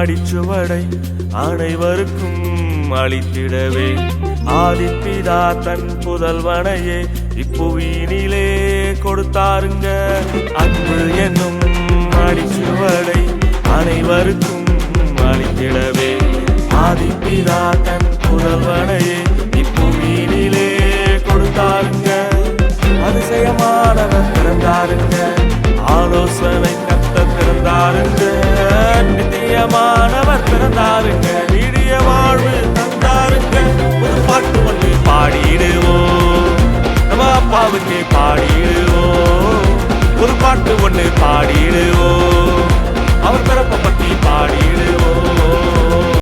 அடிச்சுவடை அனைவருக்கும் அளித்திடவே. ஆதிப்பிதா தன் புதல்வனையே இப்புவியினிலே கொடுத்தாருங்க. அன்பு என்னும் அடிச்சுவடை அனைவருக்கும் அளித்திடவே. ஆதிப்பிதா தன் புதல்வனையே இப்புவியினிலே கொடுத்தாருங்க. அதிசயமானவர் பிறந்தாருங்க ஆலோசனை கத்த பிறந்தாருங்க நம்ம பாடிடுவோம். ஒரு பாட்டு ஒன்று பாடிடுவோம்.